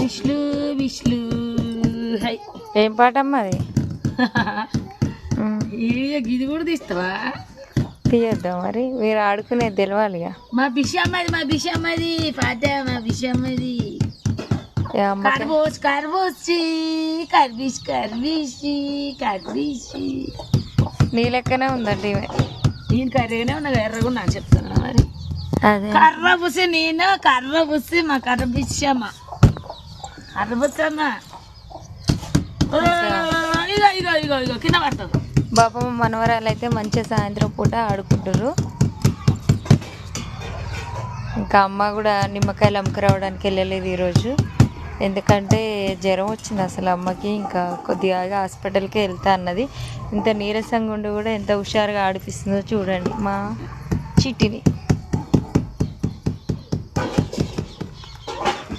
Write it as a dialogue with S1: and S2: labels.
S1: విష్లు విష్లు high.
S2: ఏం పాట అమ్మా అది?
S1: గిది కూడా తీస్తావా?
S2: తీయొద్దా మరి? మీరు ఆడుకునేది తెలవాలిగా
S1: మా బిషమ్మది మా బిషమ్మది పాట మా బిషమ్మది కర్బూజ్ కర్బూజి కర్బీష్ కర్బీషి కర్బీషి.
S2: నీ లెక్కనే ఉందండి.
S1: నేను కర్రీగానే ఉన్నా ఎర్రగా ఉన్నా చెప్తున్నా మరి.
S2: అదే.
S1: కర్ర బుసి నేను కర్ర బుసి మా కర్ర బిచ్చమ్మ కర్ర ఇగో ఇగో ఇగో ఇగో కింద పడుతుంది
S2: మనవరాలు అయితే మంచిగా సాయంత్రం పూట ఆడుకుంటారు ఇంకా అమ్మ కూడా నిమ్మకాయలు అమ్ముకురావడానికి వెళ్ళలేదు ఈరోజు. ఎందుకంటే జ్వరం వచ్చింది అసలు అమ్మకి. ఇంకా కొద్దిగా హాస్పిటల్కి వెళ్తా అన్నది. ఇంత నీరసంగా ఉండి కూడా ఎంత హుషారుగా ఆడిపిస్తుందో చూడండి మా చిట్టిని.